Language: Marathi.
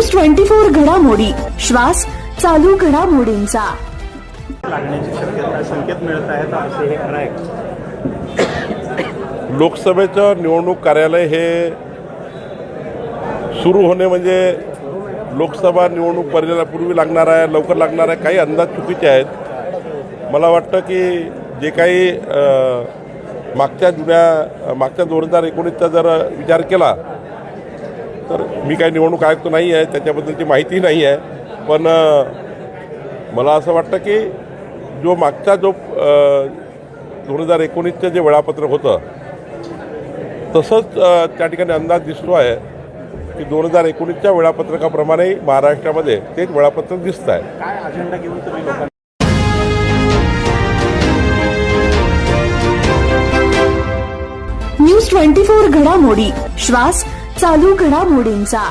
ट्वेंटी फोर घडामोडी. श्वास चालू घडामोडींचा. लागण्याची शक्यता संकेत मिळत आहेत असे हे खरं आहे. लोकसभेचं निवडणूक कार्यालय हे सुरू होणे म्हणजे लोकसभा निवडणूक पर्यंतपूर्वी लागणार आहे लवकर लागणार आहे काही अंदाज चुकीचे आहेत. मला वाटतं की जे काही मागच्या जुन्या मागच्या दोन हजार एकोणीसचा जर विचार केला तर मी काही निवडणूक आयुक्त नाही आहे त्याच्याबद्दलची माहिती नाही आहे. पण मला असं वाटतं की जो मागचा जो दोन हजार एकोणीसचं जे वेळापत्रक होतं तसंच त्या ठिकाणी अंदाज दिसतो आहे की दोन हजार एकोणीसच्या वेळापत्रकाप्रमाणे महाराष्ट्रामध्ये तेच वेळापत्रक दिसत आहे. न्यूज ट्वेंटी फोर घडामोडी श्वास चालू घडामोडींचा.